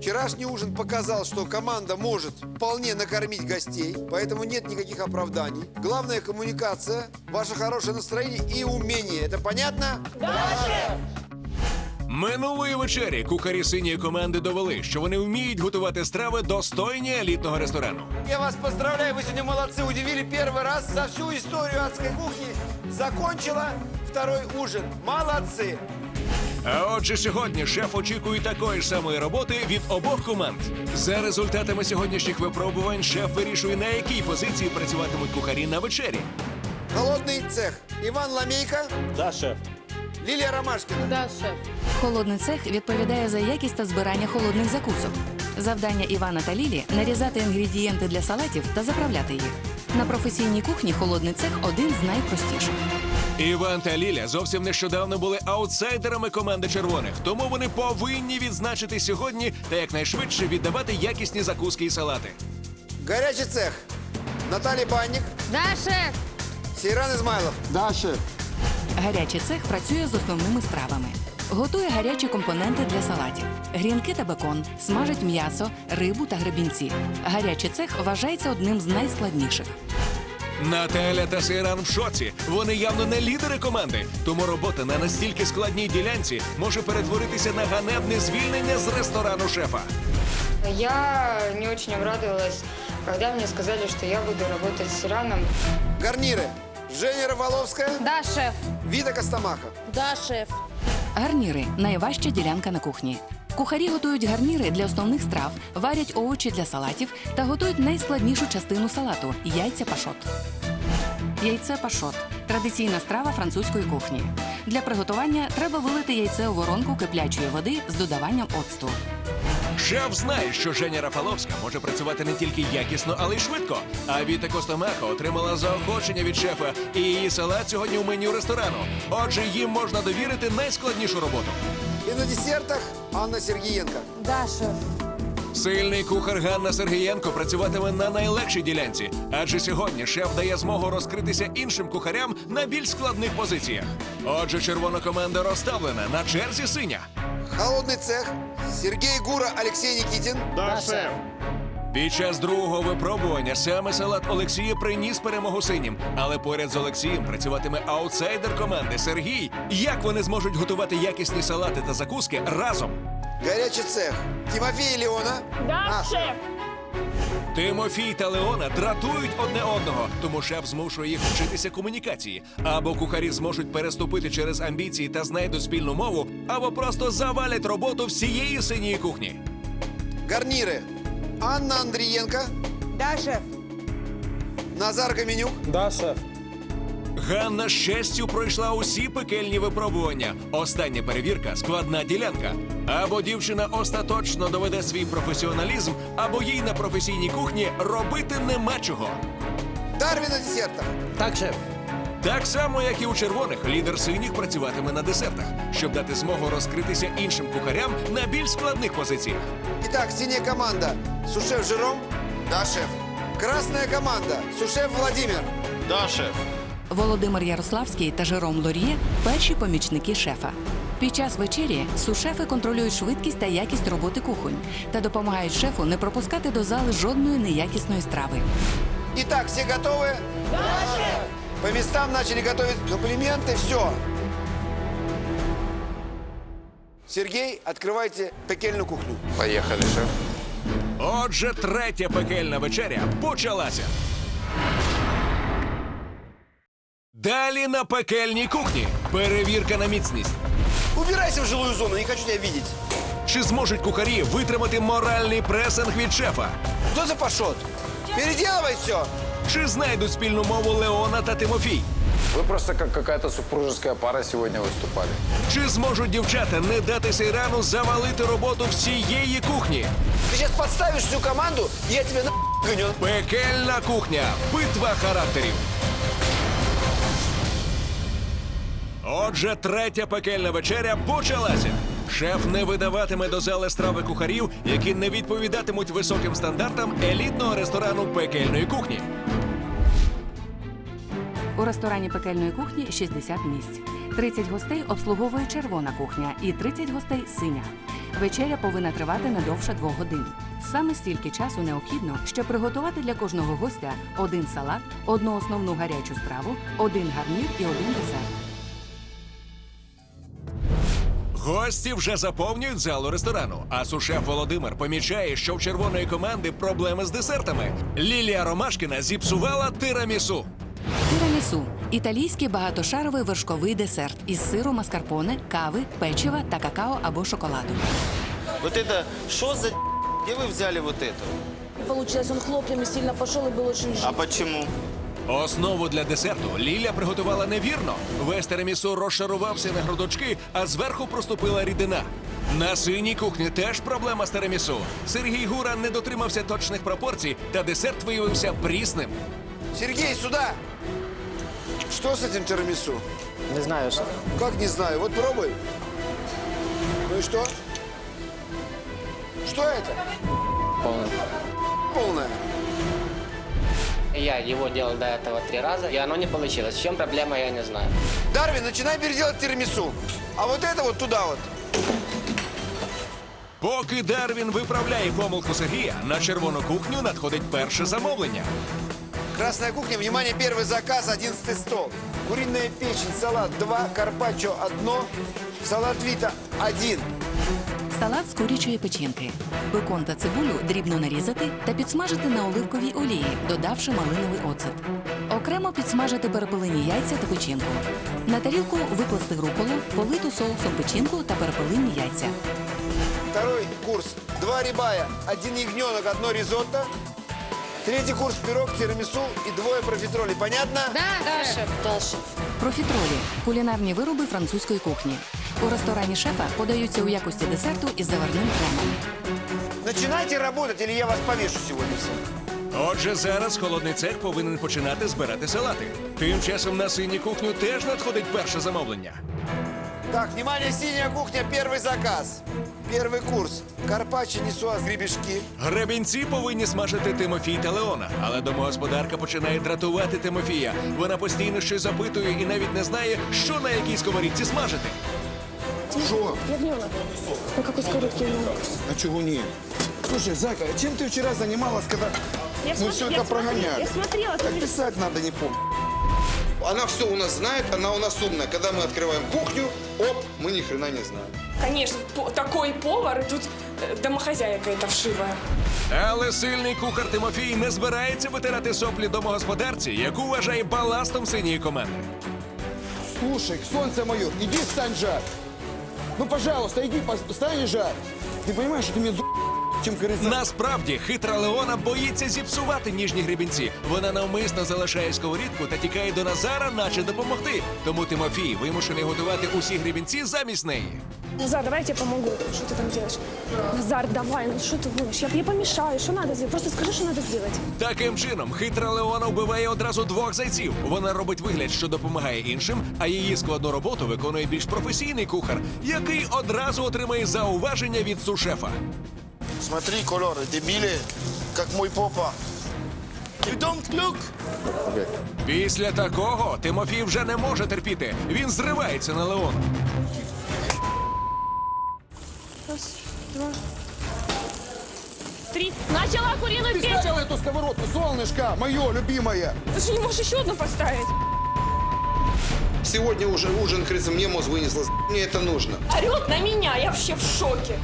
Вчерашний ужин показал, что команда может вполне накормить гостей, поэтому нет никаких оправданий. Главная коммуникация, ваше хорошее настроение и умение. Это понятно? Минулої вечері кухарі синьої команди довели, що вони вміють готувати страви достойні елітного ресторану. Я вас поздравляю, вы сегодня молодцы, удивили первый раз за всю историю адской кухни. Закончила второй ужин. Молодцы. А отже, сьогодні шеф очікує такої ж самої роботи від обох команд. За результатами сьогоднішніх випробувань шеф вирішує, на якій позиції працюватимуть кухарі на вечері. Холодный цех. Иван Ламейко, Да, шеф. Лилия Ромашкина. Да, шеф. Холодний цех відповідає за якість та збирання холодних закусок. Завдання Івана та Лілі нарізати інгредієнти для салатів та заправляти їх. На професійній кухні холодний цех один з найпростіших. Іван та Ліля зовсім нещодавно були аутсайдерами команди червоних, тому вони повинні відзначити сьогодні та якнайшвидше віддавати якісні закуски і салати. Горячий цех. Наталья Банник, Да, шеф. Сейран Измайлов. Да. Гарячий цех працює з основними стравами. Готує гарячі компоненти для салатів: грінки та бекон, смажить м'ясо, рибу та гребінці. Гарячий цех вважається одним з найскладніших. Наталя та Сейран в шоці. Вони явно не лідери команди, тому робота на настільки складній ділянці може перетворитися на ганебне звільнення з ресторану шефа. Я не очень обрадовалась, когда мне сказали, что я буду работать с Ираном. Гарниры. Женя Роволовская, Да, шеф. Вита Костомаха. Да, шеф. Гарніри найважча ділянка на кухні. Кухарі готують гарніри для основних страв, варять овочі для салатів та готують найскладнішу частину салату яйця пашот. Яйце пашот традиційна страва французької кухні. Для приготування треба вилити яйце у воронку киплячої води з додаванням оцту. Шеф знає, що Женя Рафаловська може працювати не тільки якісно, але й швидко. А Віта Костомаха отримала заохочення від шефа, і її салат сьогодні у меню ресторану. Отже, їм можна довірити найскладнішу роботу. И на десертах Анна Сергієнко. Да, шеф. Сильний кухар Ганна Сергієнко працюватиме на найлегшій ділянці, адже сьогодні шеф дає змогу розкритися іншим кухарям на більш складних позиціях. Отже, червона команда розставлена на черзі синя. Холодний цех. Сергій Гура, Олексій Нікітін. Да, шеф. Під час другого випробування саме салат Олексія приніс перемогу синім. Але поряд з Олексієм працюватиме аутсайдер команди Сергій. Як вони зможуть готувати якісні салати та закуски разом? Горячий цех. Тимофей и Леона. Да, А, шеф. Тимофій та Леона дратують одне одного, тому шеф змушує їх вчитися комунікації. Або кухарі зможуть переступити через амбіції та знайдуть спільну мову, або просто завалять роботу всієї синьої кухні. Гарниры. Анна Андриенко. Да, шеф. Назар Каменюк. Да, шеф. Ганна з честю пройшла усі пекельні випробування. Остання перевірка складна ділянка. Або дівчина остаточно доведе свій професіоналізм, або їй на професійній кухні робити нема чого. Дарвин на десертах. Так, шеф. Так само, як і у червоних, лідер синіх працюватиме на десертах, щоб дати змогу розкритися іншим кухарям на більш складних позиціях. Итак, синяя команда. Сушеф Жером. Да, шеф. Красная команда. Сушеф Владимир. Да, шеф. Володимир Ярославський та Жером Лор'є перші помічники шефа. Під час вечері сушефи контролюють швидкість та якість роботи кухонь та допомагають шефу не пропускати до зали жодної неякісної страви. Итак, все готовы? Да, шеф. По местам начали готовить комплименты. Все. Сергей, открывайте пекельную кухню. Поехали, шеф. Отже, третя пекельна вечеря почалася. Далі на пекельній кухні перевірка на міцність. Убирайся в жилую зону, не хочу тебя видеть. Чи зможуть кухарі витримати моральний пресинг від шефа? Кто за пашот? Переделывай все. Чи знайдуть спільну мову Леона та Тимофій? Вы просто как какая-то супружеская пара сегодня выступали. Чи зможуть дівчата не дати Сейрану завалити роботу всієї кухні? Ты сейчас подставишь всю команду, и я тебя на гоню. Пекельна кухня. Битва характерів. Отже, третя пекельна вечеря почалася. Шеф не видаватиме до зали страви кухарів, які не відповідатимуть високим стандартам елітного ресторану пекельної кухні. У ресторані пекельної кухні 60 місць. 30 гостей обслуговує червона кухня і 30 гостей синя. Вечеря повинна тривати не довше двох годин. Саме стільки часу необхідно, щоб приготувати для кожного гостя один салат, одну основну гарячу страву, один гарнір і один десерт. Гості вже заповнюють залу ресторану. А сушеф Володимир помічає, що в червоної команди проблеми з десертами. Лілія Ромашкіна зіпсувала тирамісу. Тірамісу італійський багатошаровий вершковий десерт із сиру маскарпоне, кави, печива та какао або шоколаду. Вот это, что за где вы взяли вот это? Не получилось, он хлопьями сильно пошел и был очень А жидкий. почему? Основу для десерту Ліля приготувала невірно. Весь тирамісу розшарувався на грудочки, а зверху проступила рідина. На синій кухні теж проблема з тирамісу. Сергій Гура не дотримався точних пропорцій, та десерт виявився прісним. Сергей, сюда! Что с этим тирамису? Не знаю, шеф. Как не знаю, вот пробуй. Ну и что? Что это? Полный. Полное. Я его делал до этого три раза, и оно не получилось. В чем проблема, я не знаю. Дарвин, начинай переделать тирамису. А вот это вот туда вот. Поки Дарвін виправляє помилку Сергія, на червону кухню надходить перше замовлення. Красная кухня, внимание, первый заказ, 11 стол. Куриная печень, салат 2, карпаччо 1, салат вита 1. Салат з курячої печінки. Бекон та цибулю дрібно нарізати та підсмажити на оливковій олії, додавши малиновий оцет. Окремо підсмажити перепелині яйця та печінку. На тарілку викласти руколу, политу соусом печінку та перепелині яйця. Второй курс, два рибая, один ягненок, одно ризотто. Третий курс, пирог, тирамису и двое профитроли. Понятно? Да, да, шеф. Да, шеф. Профітролі кулінарні вироби французької кухні. У ресторані шефа подаються у якості десерту із заварним кремом. Начинайте работать, или я вас повешу сегодня всех. Отже, зараз холодний цех повинен починати збирати салати. Тим часом на синій кухню теж надходить перше замовлення. Так, внимание, синяя кухня, первый заказ. Первый курс. Карпаччо, несуаз, гребешки. Гребінці повинні смажити Тимофій та Леона, але домогосподарка починає дратувати Тимофія. Вона постійно щось запитує і навіть не знає, що на якій сковорідці смажити. Что? Ягненок. На какой сковородке ягненок? А чего нет? Слушай, Зайка, а чем ты вчера занималась, когда мы все это прогоняли? Я смотрела, Как писать надо, не помню. Она все у нас знает, она у нас умная. Когда мы открываем кухню, оп, мы ни хрена не знаем. Конечно, по- такой повар, и тут э, домохозяйка эта вшивая. Але сильний кухар Тимофій не збирається витирати соплі домогосподарці, яку вважає баластом синьої команди. Слушай, солнце мое, иди встань жарь. Ну, пожалуйста, иди, пос- встань и жарь. Ты понимаешь, что ты мне чем корыстно... Насправді хитра Леона боїться зіпсувати ніжні гребінці. Вона навмисно залишає сковорідку та тікає до Назара, наче допомогти. Тому Тимофій вимушений готувати усі гребінці замість неї. Назар, давай я тебе помогу. Что ты там делаешь? Назар, давай, ну что ты будешь? Я, я помешаю, что надо сделать? Просто скажи, что надо сделать. Таким чином, хитра Леона вбиває одразу двох зайців. Вона робить вигляд, що допомагає іншим, а її складну роботу виконує більш професійний кухар, який одразу отримає зауваження від сушефа. Смотри, колоры, дебили, как мой попа. You don't look. Після такого Тимофій вже не може терпіти. Він зривається на Леону. Раз, два, три. Начала куриную Ты печень. ставил эту сковородку, солнышко, мое любимое. Ты же не можешь еще одну поставить. Сегодня уже ужин, крыса, мне мозг вынесла. Мне это нужно. Орет на меня, я вообще в шоке.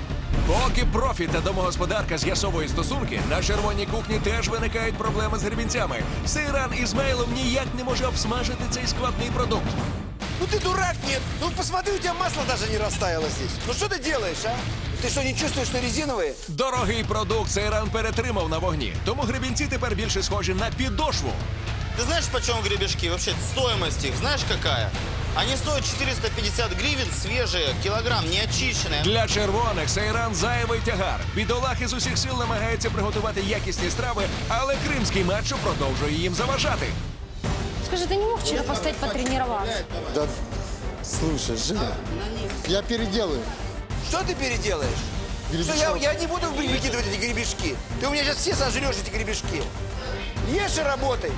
Поки профі та домогосподарка з'ясовують стосунки, на червоній кухні теж виникають проблеми з гребінцями. Сейран Ізмейлов ніяк не може обсмажити цей складний продукт. Ну ты дурак, нет? Ну посмотри, у тебя масло даже не растаяло здесь. Ну что ты делаешь, а? Ты что, не чувствуешь, что резиновые? Дорогий продукт Сейран перетримав на вогні, тому гребінці тепер більше схожі на підошву. Ты знаешь, почем гребешки? Вообще, стоимость их, знаешь какая? Они стоят 450 гривен, свежие, килограмм, не очищенные. Для червоних Сейран зайвий тягар. Бідолахи з усіх сил намагаються приготувати якісні страви, але кримський мачо продовжує їм заважати. Скажи, ты не мог вчера поставить потренироваться? Да, слушай, Жена, я переделаю. Что ты переделаешь? Что я, я не буду выкидывать эти гребешки. Ты у меня сейчас все сожрешь эти гребешки. Ешь и работай.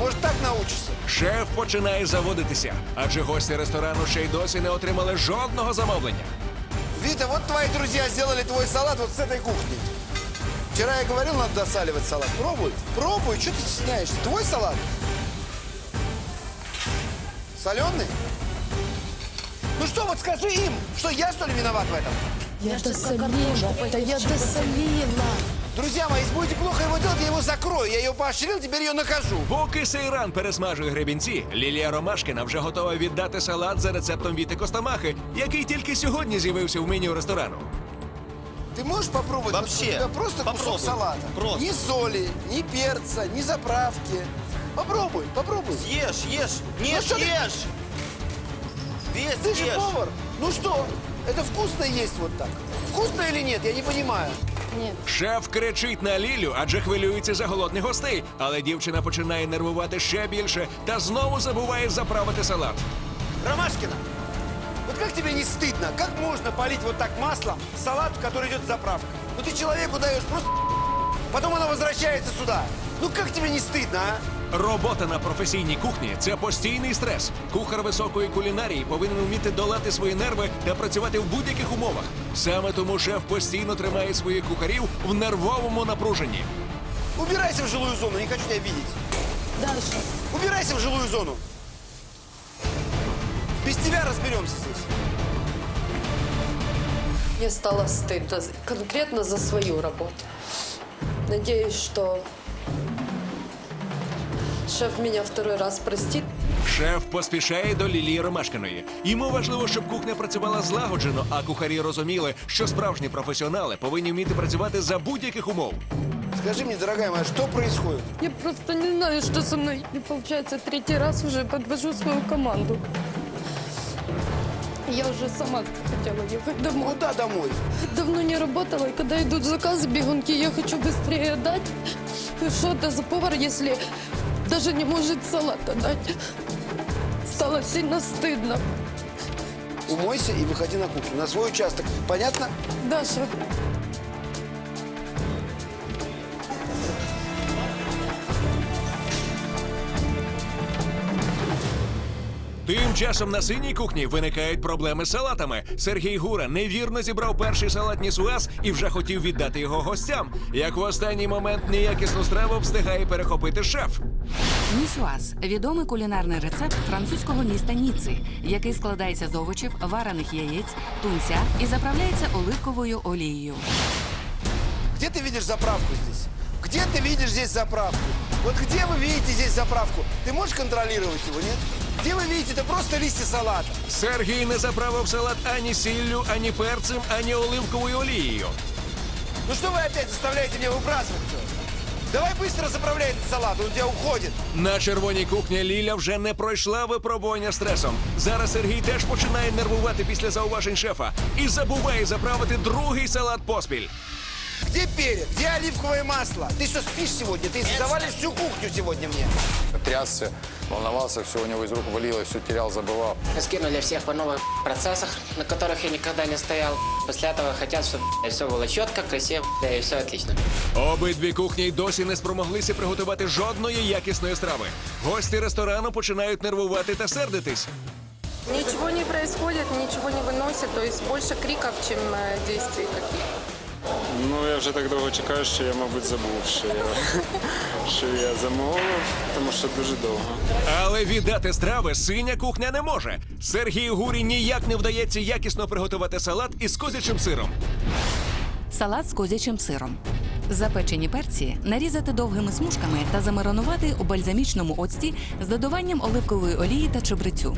Может, так научишься. Шеф починає заводитися, адже гості ресторану ще й досі не отримали жодного замовлення. Вита, вот твои друзья сделали твой салат вот с этой кухни. Вчера я говорил, надо досаливать салат. Пробуй, пробуй, что ты стесняешься? Твой салат? Соленый? Ну что, вот скажи им, что я что ли виноват в этом? Я досолила, да я досолила. Друзья мои, если будете плохо его делать, я его закрою. Я ее поощрил, теперь ее накажу. Поки Сейран пересмажує гребінці, Лілія Ромашкіна вже готова віддати салат за рецептом Віти Костомахи, який тільки сьогодні з'явився в меню ресторану. Ты можешь попробовать? Вот Вообще, у тебя просто кусок попробуй. салата. Просто. Ни соли, ни перца, ни заправки. Попробуй, попробуй. Ешь, ешь. Ну Нет, что ты- ешь. Весь Ты же ешь. повар. Ну что, это вкусно есть вот так? Вкусно или нет, я не понимаю. Нет. Шеф кричить на Лілю, адже хвилюється за голодних гостей. Але дівчина починає нервувати ще більше та знову забуває заправити салат. Ромашкина, вот как тебе не стыдно? Как можно полить вот так маслом салат, в который идет заправка? Ну ты человеку даешь просто потом она возвращается сюда. Ну как тебе не стыдно, а? Робота на професійній кухні це постійний стрес. Кухар високої кулінарії повинен вміти долати свої нерви та працювати в будь-яких умовах. Саме тому шеф постійно тримає своїх кухарів в нервовому напруженні. Убирайся в жилую зону, не хочу тебя видеть. Даша, Убирайся в жилую зону. Без тебя разберемся здесь. Мне стало стыдно конкретно за свою работу. Надеюсь, что шеф меня второй раз простит. Шеф поспішає до Лілії Ромашкиної. Йому важливо, щоб кухня працювала злагоджено, а кухарі розуміли, що справжні професіонали повинні вміти працювати за будь-яких умов. Скажи мне, дорогая моя, что происходит? Я просто не знаю, что со мной. И получается, третий раз уже подвожу свою команду. Я уже сама хотела ехать домой. Куда домой? Давно не работала, и когда идут заказы, бегунки, я хочу быстрее дать. И Что это за повар, если даже не может салата дать? Стало сильно стыдно. Умойся и выходи на кухню, на свой участок. Понятно? Даша, Тим часом на синій кухні виникають проблеми з салатами. Сергій Гура невірно зібрав перший салат Нісуаз і вже хотів віддати його гостям. Як в останній момент неякісну страву встигає перехопити шеф. Нісуаз відомий кулінарний рецепт французького міста Ніци, який складається з овочів, варених яєць, тунця і заправляється оливковою олією. Где ты видишь заправку здесь? Где ты видишь здесь заправку? Вот где вы видите здесь заправку? Ты можешь контролировать его, нет? Где вы видите? Это просто листья салата. Сергій не заправив салат ані сіллю, ані перцем, ані оливковою олією. Ну что вы опять заставляете меня выбрасывать все? Давай быстро заправляй этот салат, он у тебя уходит. На червоній кухні Ліля вже не пройшла випробування стресом. Зараз Сергій теж починає нервувати після зауважень шефа і забуває заправити другий салат поспіль. Где перец? Где оливковое масло? Ты что, спишь сегодня? Ты завалишь всю кухню сегодня мне. Трясся, волновался, все у него из рук валилось, все терял, забывал. Скинули всех по новых процессах, на которых я никогда не стоял. После этого хотят, чтобы все было четко, красиво, да, и все отлично. Обидві кухні й досі не спромоглися приготувати жодної якісної страви. Гості ресторану починають нервувати та сердитись. Ничего не происходит, ничего не выносит, то есть больше криков, чем э, действий каких. Ну, я вже так довго чекаю, що я, мабуть, забув, що я, що я замовив, тому що дуже довго. Але віддати страви синя кухня не може. Сергію Гурі ніяк не вдається якісно приготувати салат із козячим сиром. Салат з козячим сиром. Запечені перці нарізати довгими смужками та замаринувати у бальзамічному оцті з додаванням оливкової олії та чебрецю.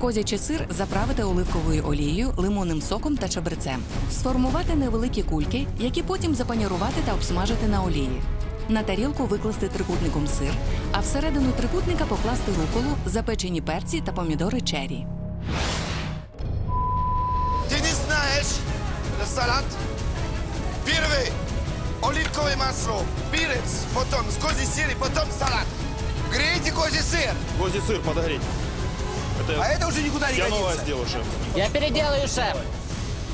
Козячий сир заправити оливковою олією, лимонним соком та чебрецем. Сформувати невеликі кульки, які потім запанірувати та обсмажити на олії. На тарілку викласти трикутником сир, а всередину трикутника покласти руколу, запечені перці та помідори чері. Ты не знаешь, это салат. Первый оливковое масло, перец, потом с козий сыр и потом салат. Грейте козий сыр, Козий сир подогреть. а это уже никуда не годится. сделаю, шеф. Я переделаю, шеф.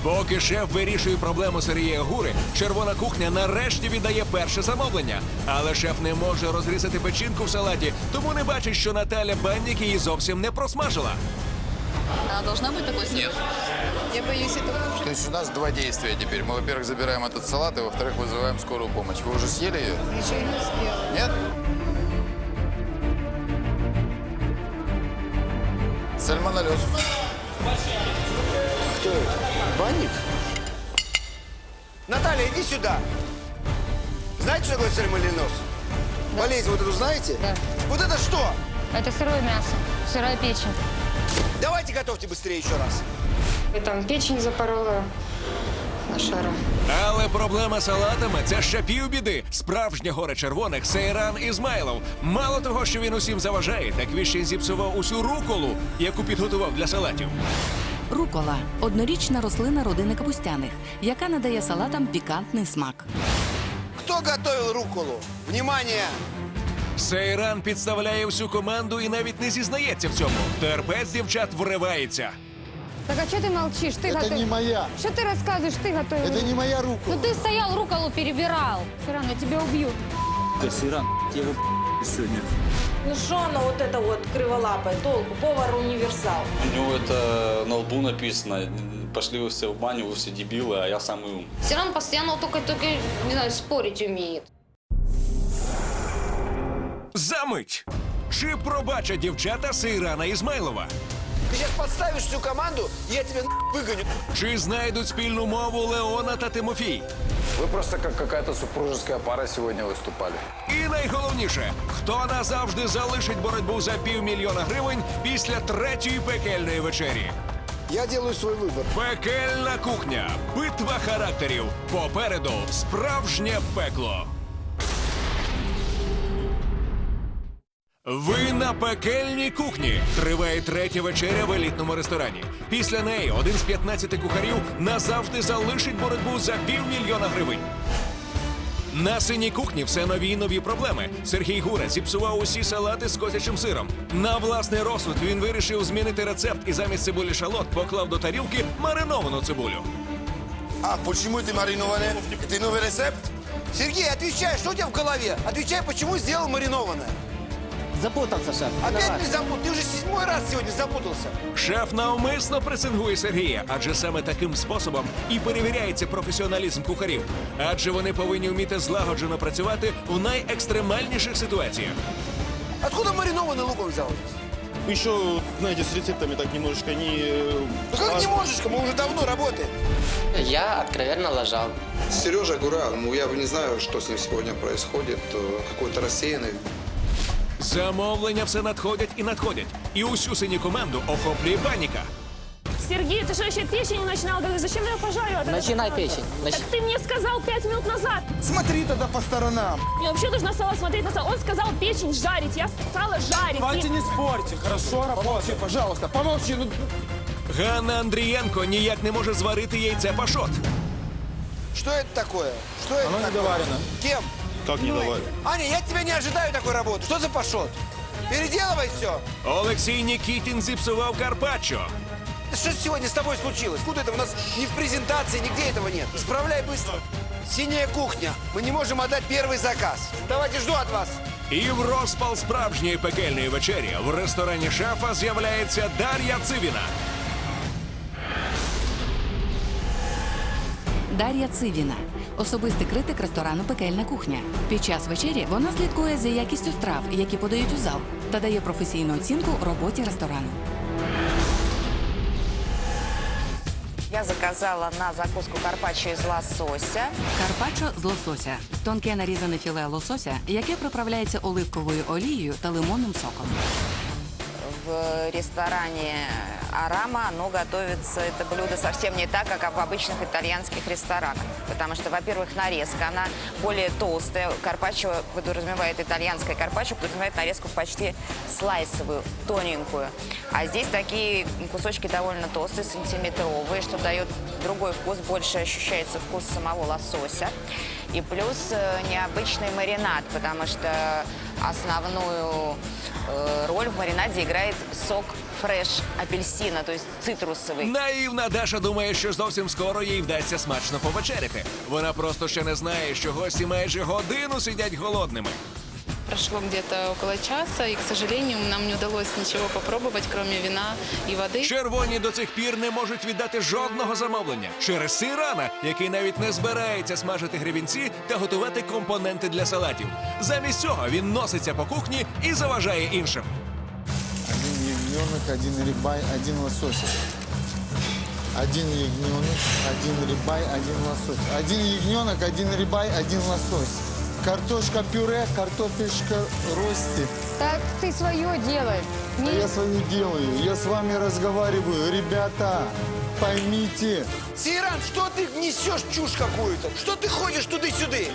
Поки шеф вирішує проблему Сергія Гури, червона кухня нарешті віддає перше замовлення. Але шеф не може розрізати печінку в салаті, тому не бачить, що Наталя Баннік її зовсім не просмажила. А должна бути такою Я боюсь это То кушать. есть у нас два действия теперь. Мы, во-первых, забираем этот салат, и, во-вторых, вызываем скорую помощь. Вы уже съели ее? Еще и не успела. Нет? Сальмонеллез. Кто это? Банник? Наталья, иди сюда. Знаете, что такое сальмонеллез? Болезнь вот эту знаете? Да. Вот это что? Это сырое мясо, сырая печень. Давайте готовьте быстрее еще раз. И там печень запорола на шара. Але проблема з салатами це ще півбіди. Справжнє горе червоних Сейран Ізмайлов. Мало того, що він усім заважає, так він ще й зіпсував усю руколу, яку підготував для салатів. Рукола однорічна рослина родини капустяних, яка надає салатам пікантний смак. Кто готовил руколу? Внимание! Сейран підставляє всю команду і навіть не зізнається в цьому. Терпець дівчат вривається. Так а что ты молчишь? Ты Это готов- не моя. Что ты рассказываешь? Ты готовил. Это не моя рука. Ну ты стоял, руколу перебирал. Все равно тебя убьют. Ну что оно вот это вот криволапое, толку, повар универсал. У него это на лбу написано. Пошли вы все в баню, вы все дебилы, а я самый ум. Все равно постоянно только, только, не знаю, спорить умеет. Замить! Чи пробачать дівчата Сейрана Ізмайлова? Ты сейчас подставишь всю команду, и я тебя нахуй выгоню. Чи знайдуть спільну мову Леона та Тимофій? Вы просто как какая-то супружеская пара сегодня выступали. І найголовніше, хто назавжди залишить боротьбу за півмільйона гривень після третьої пекельної вечері? Я делаю свой выбор. Пекельна кухня. Битва характерів. Попереду справжнє пекло. Ви на пекельній кухні. Триває третя вечеря в елітному ресторані. Після неї один з 15 кухарів назавжди залишить боротьбу за півмільйона гривень. На синій кухні все нові й нові проблеми. Сергій Гура зіпсував усі салати з козячим сиром. На власний розсуд він вирішив змінити рецепт і замість цибулі шалот поклав до тарілки мариновану цибулю. А почему ты маринованная? Это новый рецепт? Сергей, отвечай, что у тебя в голове? Отвечай, почему сделал маринованное? Запутался, шеф. Опять не запутал? Ты уже седьмой раз сегодня запутался. Шеф навмисно пресингує Сергія, адже саме таким способом і перевіряється професіоналізм кухарів. Адже вони повинні вміти злагоджено працювати у найекстремальніших ситуаціях. Откуда маринованный лук он взял? Еще, знаете, с рецептами так немножечко не... Ну как немножечко, мы уже давно работаем. Я откровенно лажал. Сережа Гура, ну я не знаю, что с ним сегодня происходит. Э, Какой-то рассеянный. Замовлення все надходять і надходять. І усю синю команду охоплює паніка. Сергей, ты что, еще печень не начинал? говорить? Зачем я пожарю? Начинай печень. Так ты мне сказал пять минут назад. Смотри тогда по сторонам. Я вообще должна стала смотреть на салат. Он сказал печень жарить. Я стала жарить. И- не спорьте, хорошо Помолчи, пожалуйста, помолчи. Ну, Ганна Андрієнко ніяк не може зварити яйце пашот. Что это такое? Что это такое? недоварено. Кем? Как не давали? Аня, я от тебя не ожидаю такой работы. Что за пошот? Переделывай все. Олексій Нікітін зіпсував Карпаччо. Что сегодня с тобой случилось? Куда это у нас ни в презентации, нигде этого нет. Исправляй быстро. Синяя кухня. Мы не можем отдать первый заказ. Давайте жду от вас. І в розпал справжньої пекельної вечері в ресторані шефа з'являється Дар'я Цивіна. Дар'я Цивіна особистий критик ресторану Пекельна кухня. Під час вечері вона слідкує за якістю страв, які подають у зал, та дає професійну оцінку роботі ресторану. Я заказала на закуску карпаччо из лосося. Карпаччо з лосося тонке нарізане філе лосося, яке приправляється оливковою олією та лимонним соком. В ресторане Арама оно готовится, это блюдо совсем не так, как в обычных итальянских ресторанах. Потому что, во-первых, нарезка, она более толстая. Карпаччо подразумевает, итальянская карпаччо подразумевает нарезку почти слайсовую, тоненькую. А здесь такие кусочки довольно толстые, сантиметровые, что дает другой вкус, больше ощущается вкус самого лосося. И плюс э, необычный маринад, потому что основную э, роль в маринаде играет сок фреш апельсина, то есть цитрусовый. Наївна Даша думає, що зовсім скоро їй вдасться смачно повечеряти. Вона просто ще не знає, що гості майже годину сидять голодними. прошло где-то около часа, и, к сожалению, нам не удалось ничего попробовать, кроме вина и воды. Червоні до цих пір не можуть віддати жодного замовлення через Сейрана, який навіть не збирається смажити гребінці та готувати компоненти для салатів. Замість цього він носиться по кухні і заважає іншим. Один ягненок, один рибай, один лосось. Один ягненок, один рибай, один лосось. Один ягненок, один рибай, один лосось. Картошка пюре, картофельшка рости. Так ты свое делай. Да я свою делаю. Я с вами разговариваю. Ребята, поймите. Сейран, что ты несешь чушь какую-то? Что ты ходишь туды-сюды?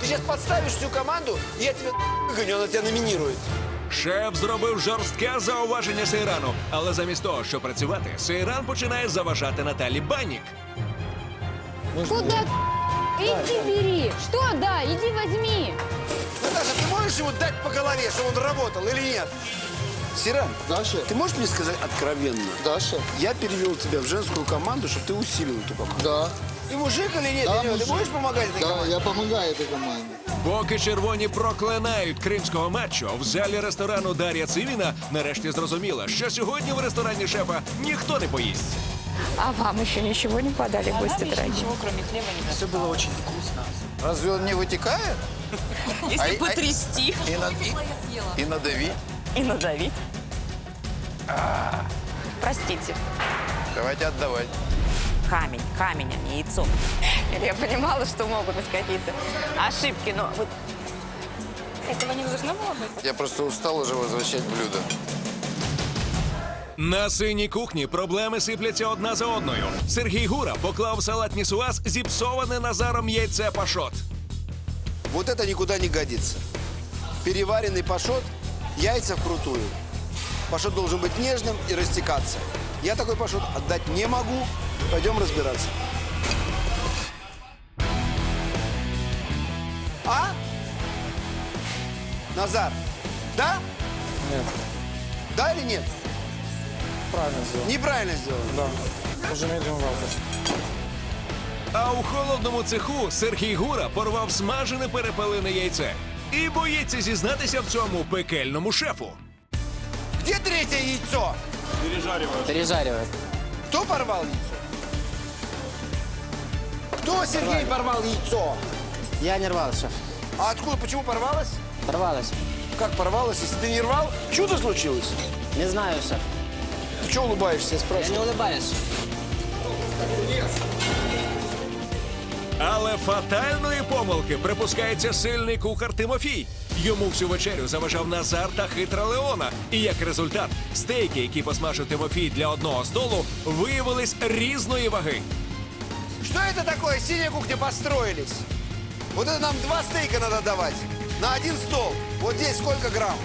Ты сейчас подставишь всю команду, и я тебя выгоню, она тебя номинирует. Шеф зробив жорстке зауваження Сейрану, але замість того, щоб працювати, Сейран починає заважати Наталі Банік. Куда? Иди бери. Что да? Иди возьми. Наташа, ты можешь ему дать по голове, чтобы он работал или нет? Сиран, Даша, ты можешь мне сказать откровенно? Даша. Я перевел тебя в женскую команду, чтобы ты усилил эту команду. Да. Ты мужик или нет? Да, Данила, ты мужик. будешь помогать этой Да, команде? я помогаю этой команде. Поки червоні проклинають кримського матчу, в залі ресторану Дар'я Цивіна нарешті зрозуміла, що сьогодні в ресторані шефа ніхто не поїсть. А вам еще ничего не подали, гости дорогие? Все было очень вкусно. Разве он не вытекает? Если потрясти. И, над- и- и надавить. И надавить. Простите. Давайте отдавать. Камень, камень, а не яйцо. Я понимала, что могут быть какие-то ошибки, но вот этого не должно было быть. Я просто устал уже возвращать блюдо. На синій кухні проблеми сипляться одна за одною. Сергій Гура поклав в салатні суаз зіпсоване Назаром яйце пашот. Вот это никуда не годится. Переваренный пашот, яйца вкрутую. Пашот должен быть нежным и растекаться. Я такой пашот отдать не могу. Пойдем разбираться. А? Назар, да? Нет, Да или нет? Правильно сделал. Неправильно сделал. Да, уже медиум well А у холодному цеху Сергій Гура порвав смажене перепелене яйце і боїться зізнатися в цьому пекельному шефу. Где третье яйцо? Пережаривает. Кто порвал яйцо? Кто, Сергей, порвал яйцо? Я не рвал, шеф. А откуда, почему порвалось? Порвалось. Как порвалось? Если ты не рвал, чудо случилось? Не знаю, шеф. Ты что улыбаешься, я Я спрашиваю? не улыбаюсь. Але фатальної помилки припускається сильний кухар Тимофій. Йому всю вечерю заважав Назар та хитра Леона. І як результат, стейки, які посмажив Тимофій для одного столу, виявились різної ваги. Что это такое? Синяя кухня построились. Вот это нам два стейка надо давать. На один стол. Вот здесь сколько грамм?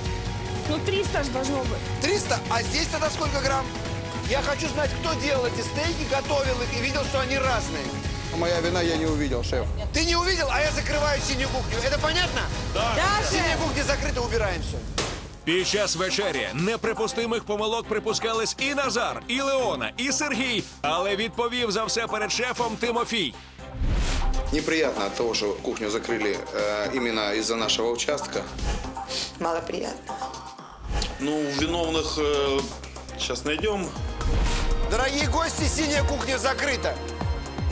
Ну 300 ж должно быть. 300. А здесь тогда сколько грамм? Я хочу знать, кто делал эти стейки, готовил их и видел, что они разные. Моя вина я не увидел, шеф. Ты не увидел, а я закрываю синюю кухню. Это понятно? Да. Синяя кухня закрыта, убираемся. Під час вечері неприпустимих помилок припускались і Назар, і Леона, і Сергій, але відповів за все перед шефом Тимофій. Неприятно от того, что кухню закрыли э, именно из-за нашего участка. Малоприятно. Ну, виновных э, сейчас найдем. Дорогие гости, синяя кухня закрыта.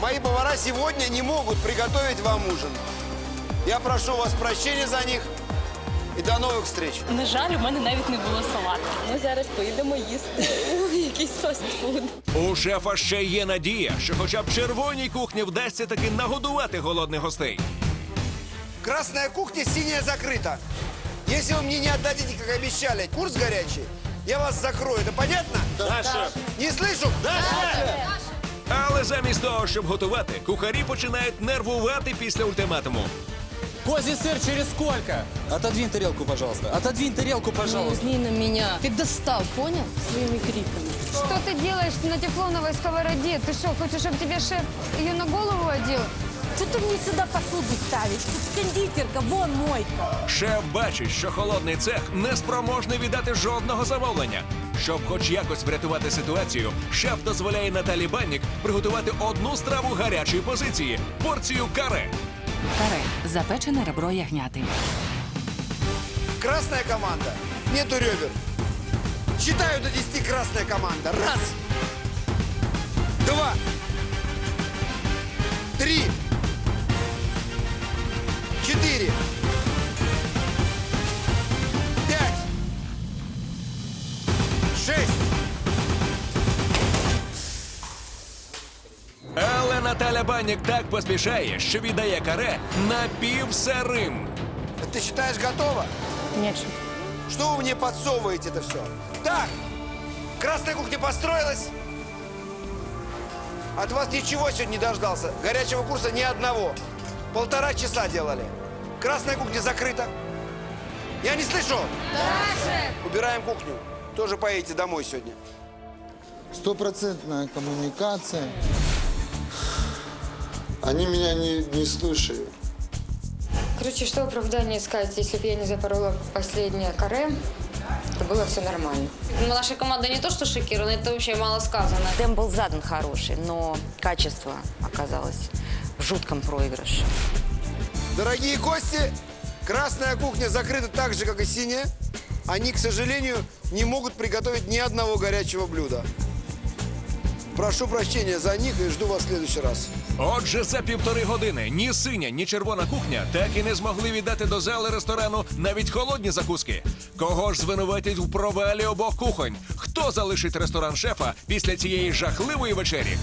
Мои повара сегодня не могут приготовить вам ужин. Я прошу у вас прощения за них и до новых встреч. На жаль, у мене навіть не було салату. Ми зараз поїдемо їсти у якийсь фастфуд. У шефа ще є надія, що хоча б червоній кухні вдасться таки нагодувати голодних гостей. Красная кухня, синяя закрыта. Если вы мне не отдадите, как обещали, курс горячий, я вас закрою. Это понятно? Да, шеф. Не слышу? Да, Але замість того, щоб готувати, кухарі починають нервувати після ультиматуму. Козий сыр через сколько? Отодвинь тарелку, пожалуйста. Отодвинь тарелку, пожалуйста. Не на меня. Ты достал, понял? Своими криками. Что ты делаешь на тефлоновой сковороде? Ты что, хочешь, чтобы тебе шеф ее на голову одел? Что ты мне сюда посуду ставишь? Тут кондитерка, вон мойка. Шеф бачить, що холодний цех не спроможний віддати жодного замовлення. Щоб хоч якось врятувати ситуацію, шеф дозволяє Наталі Баннік приготувати одну страву гарячої позиції порцію каре. Каре запечене ребро ягняти. Красная команда. Нету ребер. Считаю до 10 красная команда. Раз. Два. Три. Четыре. Пять. Шесть. Але Наталя Банік так поспішає, що віддає каре напівсирим. Ты считаешь готово? Нет. Что вы мне подсовываете это все? Так, красная кухня построилась. От вас ничего сегодня не дождался. Горячего курса ни одного. Полтора часа делали. Красная кухня закрыта. Я не слышу. Убираем кухню. Тоже поедете домой сегодня. Стопроцентная коммуникация. Они меня не, не слушают. Короче, что оправдание искать, если бы я не запорола последнее каре, то было все нормально. Ну, наша команда не то, что шокирована, это вообще мало сказано. Темп был задан хороший, но качество оказалось жутком проигрыше. Дорогие гости, красная кухня закрыта так же, как и синяя. Они, к сожалению, не могут приготовить ни одного горячего блюда. Прошу прощения за них и жду вас в следующий раз. Отже, за півтори години ні синя, ні червона кухня так і не змогли віддати до зали ресторану навіть холодні закуски. Кого ж звинуватять в провалі обох кухонь? Хто залишить ресторан шефа після цієї жахливої вечері?